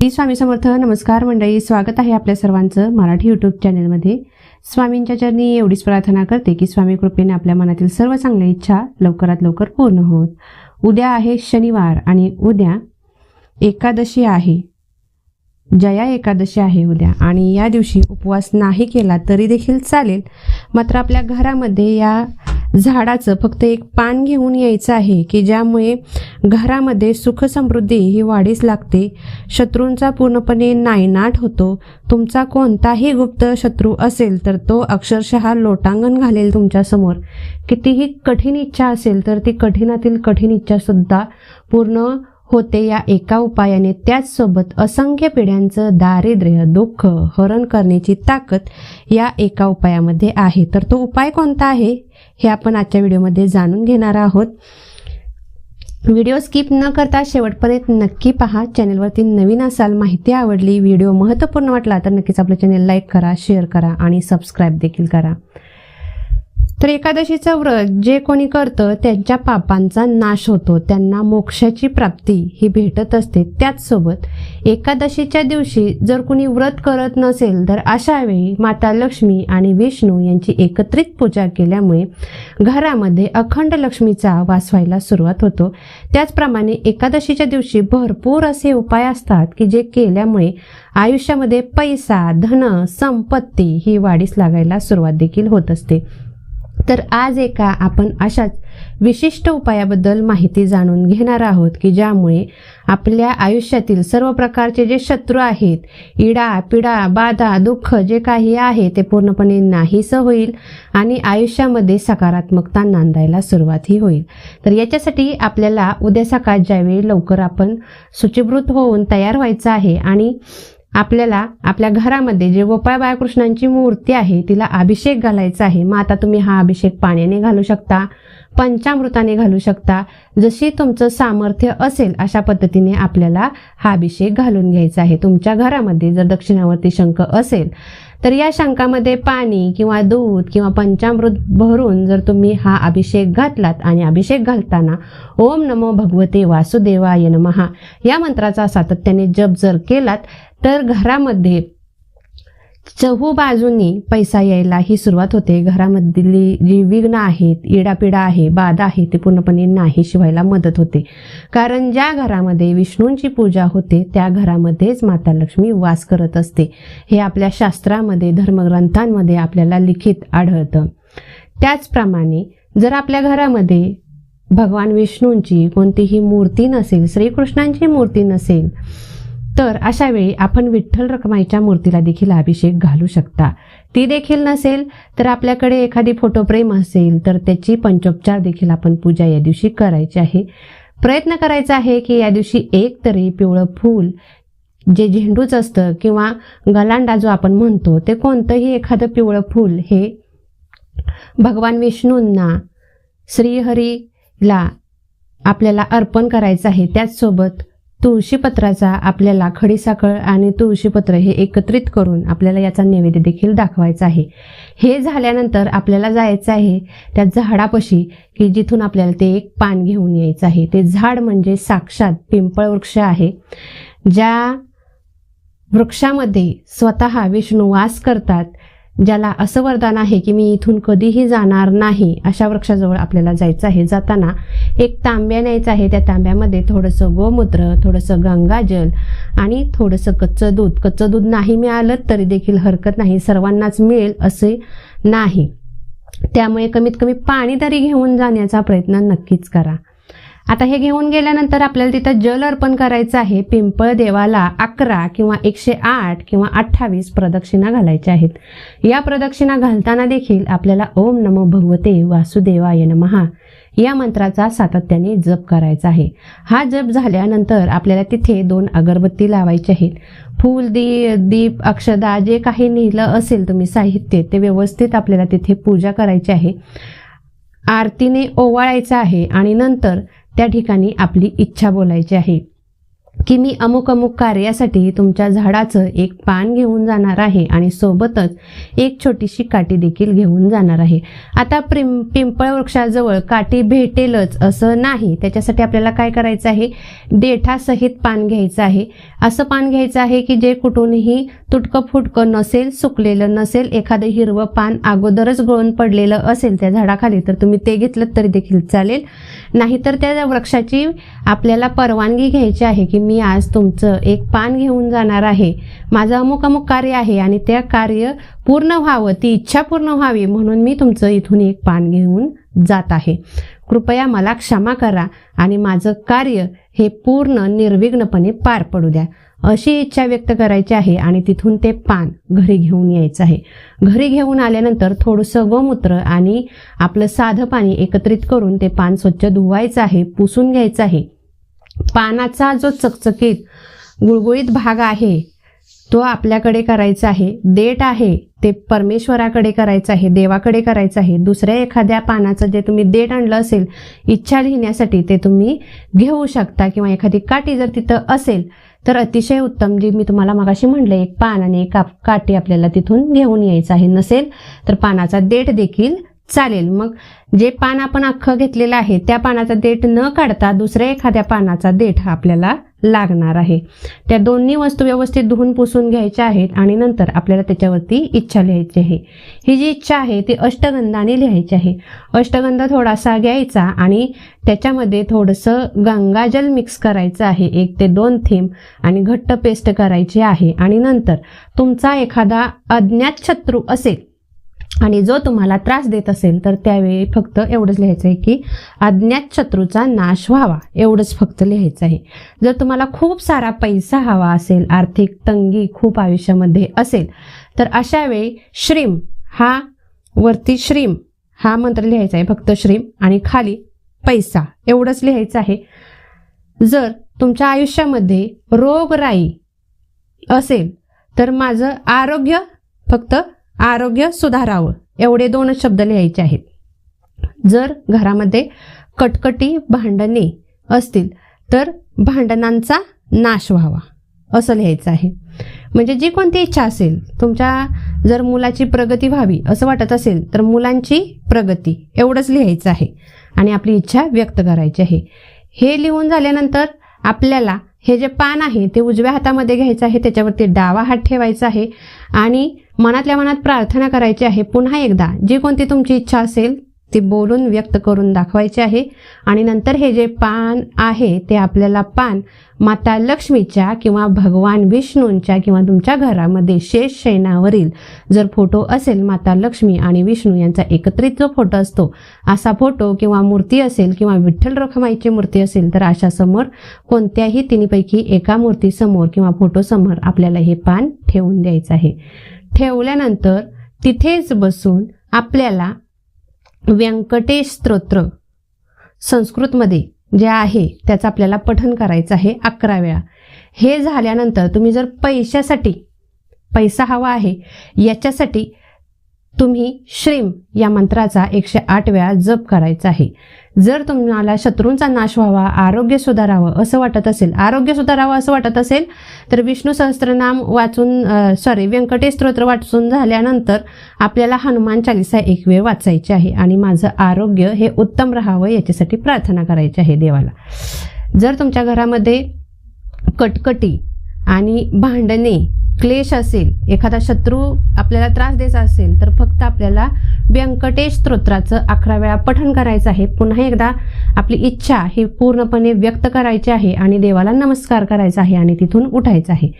श्री स्वामी समर्थ नमस्कार मंडळी स्वागत आहे आपल्या सर्वांचं मराठी यूट्यूब चॅनलमध्ये स्वामींच्या चरणी एवढीच प्रार्थना करते की स्वामी कृपेने आपल्या मनातील सर्व चांगल्या इच्छा लवकरात लवकर पूर्ण होत. उद्या आहे शनिवार आणि उद्या एकादशी आहे. जया एकादशी आहे उद्या आणि या दिवशी उपवास नाही केला तरी देखील चालेल. मात्र आपल्या घरामध्ये या झाडाचं फक्त एक पान घेऊन यायचं आहे की ज्यामुळे घरामध्ये सुख समृद्धी ही वाढीस लागते. शत्रूंचा पूर्णपणे नायनाट होतो. तुमचा कोणताही गुप्त शत्रू असेल तर तो अक्षरशः लोटांगण घालेल तुमच्यासमोर कितीही कठीण इच्छा असेल तर ती कठीणातील कठीण इच्छासुद्धा पूर्ण होते या एका उपायाने त्याचसोबत असंख्य पिढ्यांचं दारिद्र्य दुःख हरण करण्याची ताकद या एका उपायामध्ये आहे. तर तो उपाय कोणता आहे? हे आपण आजच्या व्हिडिओमध्ये जाणून घेणार आहोत. व्हिडिओ स्किप न करता शेवटपर्यंत नक्की पहा. चॅनलवरती नवीन असाल माहिती आवडली व्हिडिओ महत्त्वपूर्ण वाटला तर नक्कीच आपलं चॅनल लाईक करा शेअर करा आणि सबस्क्राईब देखील करा. तर एकादशीचं व्रत जे कोणी करतं त्यांच्या पापांचा नाश होतो. त्यांना मोक्षाची प्राप्ती ही भेटत असते. त्याचसोबत एकादशीच्या दिवशी जर कोणी व्रत करत नसेल तर अशा वेळी माता लक्ष्मी आणि विष्णू यांची एकत्रित पूजा केल्यामुळे घरामध्ये अखंड लक्ष्मीचा वास व्हायला सुरुवात होतो. त्याचप्रमाणे एकादशीच्या दिवशी भरपूर असे उपाय असतात की जे केल्यामुळे आयुष्यामध्ये पैसा धन संपत्ती ही वाढीस लागायला सुरुवात देखील होत असते. तर आज एका आपण अशाच विशिष्ट उपायाबद्दल माहिती जाणून घेणार आहोत की ज्यामुळे आपल्या आयुष्यातील सर्व प्रकारचे जे शत्रू आहेत इडा पिडा बाधा दुःख जे काही आहे ते पूर्णपणे नाहीसं होईल आणि आयुष्यामध्ये सकारात्मकता नांदायला सुरुवातही होईल. तर याच्यासाठी आपल्याला उद्या सकाळ ज्यावेळी लवकर आपण सूचीभूत होऊन तयार व्हायचं आहे आणि आपल्याला आपल्या घरामध्ये जे गोपाळ बाळकृष्णांची मूर्ती आहे तिला अभिषेक घालायचा आहे. मग आता तुम्ही हा अभिषेक पाण्याने घालू शकता पंचामृताने घालू शकता. जशी तुमचं सामर्थ्य असेल अशा पद्धतीने आपल्याला हा अभिषेक घालून घ्यायचा आहे. तुमच्या घरामध्ये जर दक्षिणावर्ती शंख असेल तर या शंकामध्ये पाणी किंवा दूध किंवा पंचामृत भरून जर तुम्ही हा अभिषेक घातलात आणि अभिषेक घालताना ओम नमो भगवते वासुदेवाय नमहा या मंत्राचा सातत्याने जप जर केलात तर घरामध्ये चहू बाजूनी पैसा यायला ही सुरुवात होते. घरामधली जी विघ्न आहेत इडापिडा आहे बाधा आहे ते पूर्णपणे नाही शिवायला मदत होते. कारण ज्या घरामध्ये विष्णूंची पूजा होते त्या घरामध्येच माता लक्ष्मी वास करत असते. हे आपल्या शास्त्रामध्ये धर्मग्रंथांमध्ये आपल्याला लिखित आढळतं. त्याचप्रमाणे जर आपल्या घरामध्ये भगवान विष्णूंची कोणतीही मूर्ती नसेल श्रीकृष्णांची मूर्ती नसेल तर अशा वेळी आपण विठ्ठल रखमाईच्या मूर्तीला देखील अभिषेक घालू शकता. ती देखील नसेल तर आपल्याकडे एखादी फोटोप्रेम असेल तर त्याची पंचोपचार देखील आपण पूजा या दिवशी करायची आहे. प्रयत्न करायचा आहे की या दिवशी एक तरी पिवळं फूल जे झेंडूच असतं किंवा गलांडा जो आपण म्हणतो ते कोणतंही एखादं पिवळं फूल हे भगवान विष्णूंना श्रीहरीला आपल्याला अर्पण करायचं आहे. त्याचसोबत तुळशीपत्राचा आपल्याला खडीसाखळ आणि तुळशीपत्र हे एकत्रित करून आपल्याला याचा नैवेद्य देखील दाखवायचा आहे. हे झाल्यानंतर आपल्याला जायचं आहे त्या झाडापाशी की जिथून आपल्याला ते एक पान घेऊन यायचं आहे. ते झाड म्हणजे साक्षात पिंपळ वृक्ष आहे. ज्या वृक्षामध्ये स्वतः विष्णू वास करतात ज्याला असं वरदान आहे की मी इथून कधीही जाणार नाही अशा वृक्षाजवळ आपल्याला जायचं आहे. जाताना एक तांब्या न्यायचा आहे. त्या तांब्यामध्ये थोडंसं गोमूत्र थोडंसं गंगाजल आणि थोडंसं कच्चं दूध. कच्चं दूध नाही मिळालं तरी देखील हरकत नाही. सर्वांनाच मिळेल असे नाही. त्यामुळे कमीत कमी पाणी तरी घेऊन जाण्याचा प्रयत्न नक्कीच करा. आता हे घेऊन गेल्यानंतर आपल्याला तिथं जल अर्पण करायचं आहे. पिंपळ देवाला अकरा किंवा एकशे आठ किंवा अठ्ठावीस प्रदक्षिणा घालायच्या आहेत. या प्रदक्षिणा घालताना देखील आपल्याला ओम नमो भगवते वासुदेवाय नमहा या मंत्राचा सातत्याने जप करायचा आहे. हा जप झाल्यानंतर आपल्याला तिथे दोन अगरबत्ती लावायचे आहेत. फूल दी दीप अक्षदा जे काही नेलं असेल तुम्ही साहित्य ते व्यवस्थित आपल्याला तिथे पूजा करायची आहे. आरतीने ओवाळायचं आहे आणि नंतर त्या ठिकाणी आपली इच्छा बोलायची आहे. की मी अमुक अमुक कार्यासाठी तुमच्या झाडाचं एक पान घेऊन जाणार आहे आणि सोबतच एक छोटीशी काठी देखील घेऊन जाणार आहे. आता प्रिम पिंपळ वृक्षाजवळ काठी भेटेलच असं नाही. त्याच्यासाठी आपल्याला काय करायचं आहे? देठासहित पान घ्यायचं आहे. असं पान घ्यायचं आहे की जे कुठूनही तुटकं फुटकं नसेल सुकलेलं नसेल एखादं हिरवं पान अगोदरच गळून पडलेलं असेल त्या झाडाखाली तर तुम्ही ते घेतलं तरी देखील चालेल. नाहीतर त्या वृक्षाची आपल्याला परवानगी घ्यायची आहे की मी आज तुमचं एक पान घेऊन जाणार आहे. माझं अमुक अमुक कार्य आहे आणि त्या कार्य पूर्ण व्हावं ती इच्छा पूर्ण व्हावी म्हणून मी तुमचं इथून एक पान घेऊन जात आहे. कृपया मला क्षमा करा आणि माझं कार्य हे पूर्ण निर्विघ्नपणे पार पडू द्या. अशी इच्छा व्यक्त करायची आहे आणि तिथून ते पान घरी घेऊन यायचं आहे. घरी घेऊन आल्यानंतर थोडंसं गोमूत्र आणि आपलं साधं पाणी एकत्रित करून ते पान स्वच्छ धुवायचं आहे पुसून घ्यायचं आहे. पानाचा जो चकचकीत गुळगुळीत भाग आहे तो आपल्याकडे करायचा आहे. देठ आहे ते परमेश्वराकडे करायचं आहे देवाकडे करायचं आहे. दुसऱ्या एखाद्या पानाचं जे तुम्ही देठ आणलं असेल इच्छा लिहिण्यासाठी ते तुम्ही घेऊ शकता किंवा एखादी काठी जर तिथं असेल तर अतिशय उत्तम. जी मी तुम्हाला मगाशी म्हणलं एक पान आणि एक काठी आपल्याला तिथून घेऊन यायचं आहे. नसेल तर पानाचा देठ देखील चालेल. मग जे पान आपण अख्खं घेतलेलं आहे त्या पानाचा देठ न काढता दुसऱ्या एखाद्या पानाचा देठ हा आपल्याला लागणार आहे. त्या दोन्ही वस्तू व्यवस्थित धुवून पुसून घ्यायच्या आहेत आणि नंतर आपल्याला त्याच्यावरती इच्छा लिहायची आहे. ही जी इच्छा आहे ती अष्टगंधाने लिहायची आहे. अष्टगंध थोडासा घ्यायचा आणि त्याच्यामध्ये थोडंसं गंगाजल मिक्स करायचं आहे. एक ते दोन थेंब आणि घट्ट पेस्ट करायची आहे. आणि नंतर तुमचा एखादा अज्ञात शत्रू असेल आणि जो तुम्हाला त्रास देत असेल तर त्यावेळी फक्त एवढंच लिहायचं आहे की अज्ञात शत्रूचा नाश व्हावा. एवढंच फक्त लिहायचं आहे. जर तुम्हाला खूप सारा पैसा हवा असेल आर्थिक तंगी खूप आयुष्यामध्ये असेल तर अशा वेळी श्रीम हा वरती श्रीम हा मंत्र लिहायचा आहे. फक्त श्रीम आणि खाली पैसा. एवढंच लिहायचं आहे. जर तुमच्या आयुष्यामध्ये रोगराई असेल तर माझं आरोग्य फक्त आरोग्य सुधारावं एवढे दोनच शब्द लिहायचे आहेत. जर घरामध्ये कटकटी भांडणे असतील तर भांडणांचा नाश व्हावा असं लिहायचं आहे. म्हणजे जी कोणती इच्छा असेल तुमच्या जर मुलाची प्रगती व्हावी असं वाटत असेल तर मुलांची प्रगती एवढंच लिहायचं आहे. आणि आपली इच्छा व्यक्त करायची आहे. हे लिहून झाल्यानंतर आपल्याला हे जे पान आहे ते उजव्या हातामध्ये घ्यायचं आहे त्याच्यावरती डावा हात ठेवायचा आहे. आणि मनातल्या मनात प्रार्थना करायची आहे. पुन्हा एकदा जी कोणती तुमची इच्छा असेल ती बोलून व्यक्त करून दाखवायची आहे. आणि नंतर हे जे पान आहे ते आपल्याला पान माता लक्ष्मीच्या किंवा भगवान विष्णूंच्या किंवा तुमच्या घरामध्ये शेष शयनावरील जर फोटो असेल माता लक्ष्मी आणि विष्णू यांचा एकत्रित जो फोटो असतो असा फोटो किंवा मूर्ती असेल किंवा विठ्ठल रखमाईची मूर्ती असेल तर अशा समोर कोणत्याही तिन्हीपैकी एका मूर्तीसमोर किंवा फोटोसमोर आपल्याला हे पान ठेवून द्यायचं आहे. ठेवल्यानंतर तिथेच बसून आपल्याला व्यंकटेश स्तोत्र संस्कृतमध्ये जे आहे त्याचं आपल्याला पठन करायचं आहे अकरा वेळा. हे झाल्यानंतर तुम्ही जर पैशासाठी पैसा हवा आहे याच्यासाठी तुम्ही श्रीम या मंत्राचा एकशे आठ वेळा जप करायचा आहे. जर तुम्हाला शत्रूंचा नाश व्हावा आरोग्य सुधारावं असं वाटत असेल आरोग्य सुधारावं असं वाटत असेल तर विष्णू सहस्त्रनाम वाचून सॉरी व्यंकटेश स्तोत्र वाचून झाल्यानंतर आपल्याला हनुमान चालिसा एक वेळ वाचायची आहे आणि माझं आरोग्य हे उत्तम राहावं याच्यासाठी प्रार्थना करायची आहे देवाला. जर तुमच्या घरामध्ये कटकटी आणि भांडणे क्लेश असेल एखादा शत्रू आपल्याला त्रास द्यायचा असेल तर फक्त आपल्याला व्यंकटेश स्तोत्राचं अकरा वेळा पठण करायचं आहे. पुन्हा एकदा आपली इच्छा ही पूर्णपणे व्यक्त करायची आहे आणि देवाला नमस्कार करायचा आहे आणि तिथून उठायचं आहे.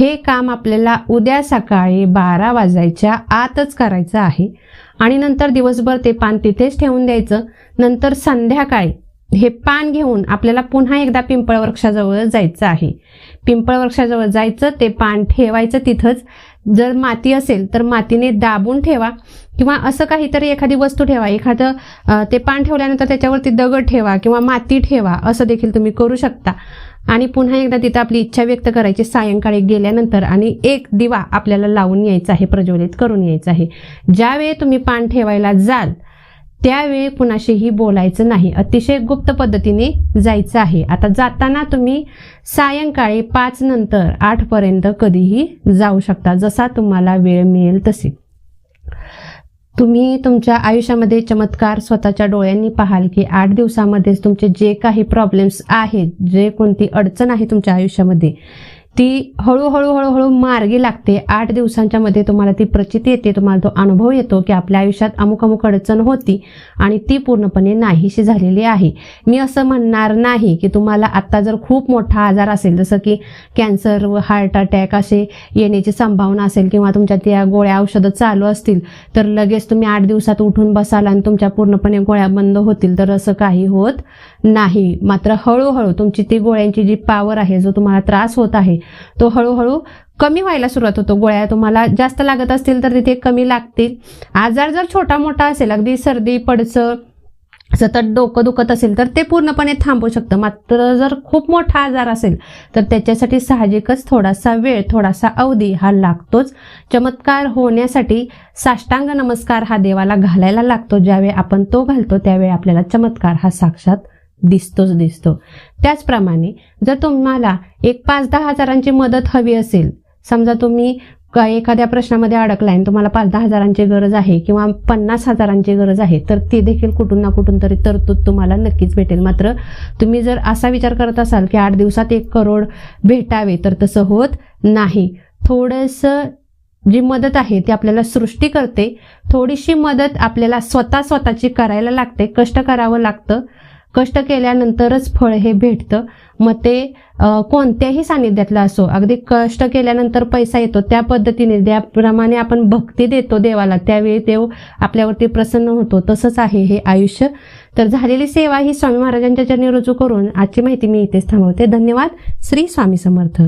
हे काम आपल्याला उद्या सकाळी बारा वाजायच्या आतच करायचं आहे. आणि नंतर दिवसभर ते पान तिथेच ठेवून द्यायचं. नंतर संध्याकाळी हे पान घेऊन आपल्याला पुन्हा एकदा पिंपळ वृक्षाजवळ जायचं आहे. पिंपळ वृक्षाजवळ जायचं ते पान ठेवायचं तिथंच. जर माती असेल तर मातीने दाबून ठेवा किंवा असं काहीतरी एखादी वस्तू ठेवा. एखादं ते पान ठेवल्यानंतर त्याच्यावरती दगड ठेवा किंवा माती ठेवा असं देखील तुम्ही करू शकता. आणि पुन्हा एकदा तिथं आपली इच्छा व्यक्त करायची सायंकाळी गेल्यानंतर आणि एक दिवा आपल्याला लावून यायचा आहे प्रज्वलित करून यायचा आहे. ज्यावेळी तुम्ही पान ठेवायला जाल त्यावेळी कुणाशीही बोलायचं नाही. अतिशय गुप्त पद्धतीने जायचं आहे. आता जाताना तुम्ही सायंकाळी पाच नंतर आठपर्यंत कधीही जाऊ शकता जसा तुम्हाला वेळ मिळेल तसे. तुम्ही तुमच्या आयुष्यामध्ये चमत्कार स्वतःच्या डोळ्यांनी पाहाल की आठ दिवसामध्येच तुमचे जे काही प्रॉब्लेम्स आहेत जे कोणती अडचण आहे तुमच्या आयुष्यामध्ये ती हळूहळू हळूहळू मार्गी लागते. आठ दिवसांच्या मध्ये तुम्हाला ती प्रचिती येते. तुम्हाला तो अनुभव येतो की आपल्या आयुष्यात अमुक अमुक अडचण होती आणि ती पूर्णपणे नाहीशी झालेली आहे. मी असं म्हणणार नाही की तुम्हाला आत्ता जर खूप मोठा आजार असेल जसं की कॅन्सर व हार्ट अटॅक असे येण्याची संभावना असेल किंवा तुमच्या त्या गोळ्या औषधं चालू असतील तर लगेच तुम्ही आठ दिवसात उठून बसाल आणि तुमच्या पूर्णपणे गोळ्या बंद होतील. तर असं काही होत नाही. मात्र हळूहळू तुमची ती गोळ्यांची जी पॉवर आहे जो तुम्हाला त्रास होत आहे तो हळूहळू कमी व्हायला सुरुवात होतो. गोळ्या तुम्हाला जास्त लागत असतील तर तिथे कमी लागतील. आजार जर छोटा मोठा असेल अगदी सर्दी पडसं सतत डोकं दुखत असेल तर ते पूर्णपणे थांबू शकतं. मात्र जर खूप मोठा आजार असेल तर त्याच्यासाठी साहजिकच थोडासा वेळ थोडासा अवधी हा लागतोच. चमत्कार होण्यासाठी साष्टांग नमस्कार हा देवाला घालायला लागतो. ज्यावेळी आपण तो घालतो त्यावेळी आपल्याला चमत्कार हा साक्षात दिसतोच दिसतो. त्याचप्रमाणे जर तुम्हाला एक पाच दहा हजारांची मदत हवी असेल समजा तुम्ही का एखाद्या प्रश्नामध्ये अडकलाय आणि तुम्हाला पाच दहा हजारांची गरज आहे किंवा पन्नास हजारांची गरज आहे तर ती देखील कुठून ना कुठून तरी तरतूद तुम्हाला नक्कीच भेटेल. मात्र तुम्ही जर असा विचार करत असाल की आठ दिवसात एक करोड भेटावे तर तसं होत नाही. थोडंसं जी मदत आहे ती आपल्याला सृष्टी करते. थोडीशी मदत आपल्याला स्वतः स्वतःची करायला लागते. कष्ट करावं लागतं. कष्ट केल्यानंतरच फळ हे भेटतं. मग ते कोणत्याही सानिध्यातलं असो अगदी कष्ट केल्यानंतर पैसा येतो त्या पद्धतीने ज्याप्रमाणे आपण भक्ती देतो देवाला त्यावेळी देव आपल्यावरती प्रसन्न होतो. तसंच आहे हे आयुष्य. तर झालेली सेवा ही स्वामी महाराजांच्या चरणी रुजू करून आजची माहिती मी इथेच थांबवते. धन्यवाद. श्री स्वामी समर्थ.